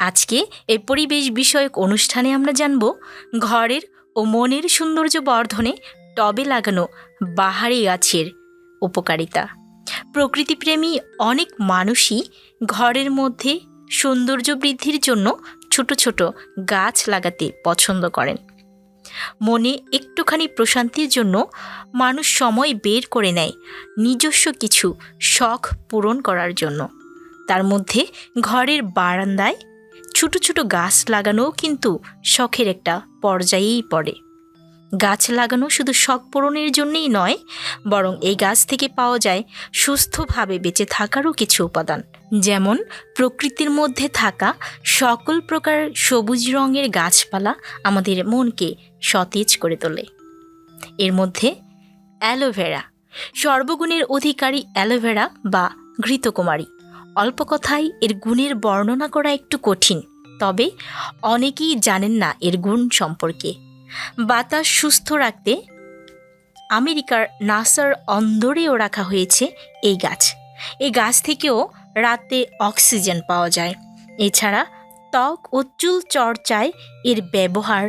আজকে এই পরিবেশ বিষয়ক অনুষ্ঠানে আমরা জানব ঘরের ও মনের সৌন্দর্য বর্ধনে টবে লাগানো বাহারি গাছের উপকারিতা। প্রকৃতিপ্রেমী অনেক মানুষই ঘরের মধ্যে সৌন্দর্য বৃদ্ধির জন্য ছোট ছোট গাছ লাগাতে পছন্দ করেন। মনে একটুখানি প্রশান্তির জন্য মানুষ সময় বের করে নেয় নিজস্ব কিছু শখ পূরণ করার জন্য। তার মধ্যে ঘরের বারান্দায় ছোট ছোট গাছ লাগানোও কিন্তু শখের একটা পর্যায়েই পড়ে। গাছ লাগানো শুধু শখ পূরণের জন্যই নয়, বরং এই গাছ থেকে পাওয়া যায় সুস্থভাবে বেঁচে থাকারও কিছু উপাদান। যেমন, প্রকৃতির মধ্যে থাকা সকল প্রকার সবুজ রঙের গাছপালা আমাদের মনকে সতেজ করে তোলে। এর মধ্যে অ্যালোভেরা, সর্বগুণের অধিকারী অ্যালোভেরা বা ঘৃতকুমারী। অল্প কথায় এর গুণের বর্ণনা করা একটু কঠিন। তবে অনেকেই জানেন না এর গুণ সম্পর্কে। বাতাস সুস্থ রাখতে আমেরিকার নাসার অন্দরেও রাখা হয়েছে এই গাছ। এই গাছ থেকেও রাতে অক্সিজেন পাওয়া যায়। এছাড়া ত্বক ও চুল চর্চায় এর ব্যবহার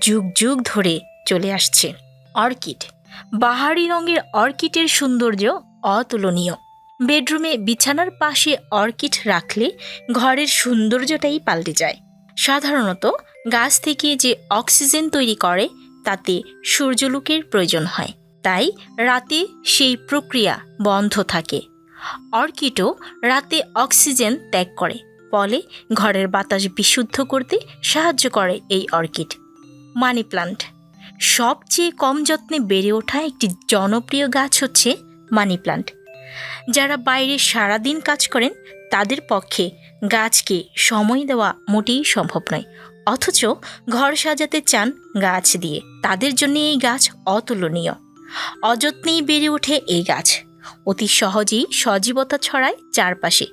যুগ যুগ ধরে চলে আসছে। অর্কিড। বাহারি রঙের অর্কিডের সৌন্দর্য অতুলনীয়। বেডরুমে বিছানার পাশে অর্কিড রাখলে ঘরের সৌন্দর্যটাই পাল্টে যায়। সাধারণত গাছ থেকে যে অক্সিজেন তৈরি করে, তাতে সূর্যলোকের প্রয়োজন হয়। তাই রাতে সেই প্রক্রিয়া বন্ধ থাকে। অর্কিডও রাতে অক্সিজেন ত্যাগ করে, ফলে ঘরের বাতাস বিশুদ্ধ করতে সাহায্য করে এই অর্কিড। Money plant. সবচেয়ে কম যত্নে বেড়ে ওঠা একটি জনপ্রিয় গাছ হচ্ছে মানি প্লান্ট। যারা বাইরে সারাদিন কাজ করেন, তাদের পক্ষে গাছকে সময় দেওয়া মোটেই সম্ভব নয়। অথচ ঘর সাজাতে চান গাছ দিয়ে, তাদের জন্য এই গাছ অতুলনীয়। অযত্নেই বেড়ে ওঠে এই গাছ। অতি সহজেই সজীবতা ছড়ায় চারপাশে।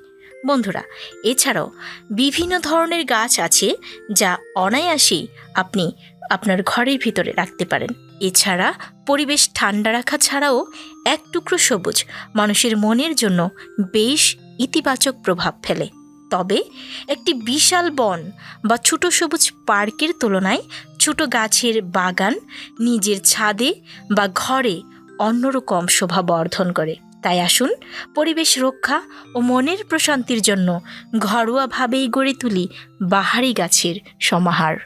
বন্ধুরা, এছাড়াও বিভিন্ন ধরনের গাছ আছে যা অনায়াসেই আপনি আপনার ঘরের ভিতরে রাখতে পারেন। এছাড়া পরিবেশ ঠান্ডা রাখা ছাড়াও এক টুকরো সবুজ মানুষের মনের জন্য বেশ ইতিবাচক প্রভাব ফেলে। তবে একটি বিশাল বন বা ছোট সবুজ পার্কের তুলনায় ছোট গাছের বাগান নিজের ছাদে বা ঘরে অন্যরকম শোভা বর্ধন করে। তাই আসুন পরিবেশ রক্ষা ও মনের প্রশান্তির জন্য ঘরোয়াভাবেই গড়ে তুলি বাহারি গাছের সমাহার।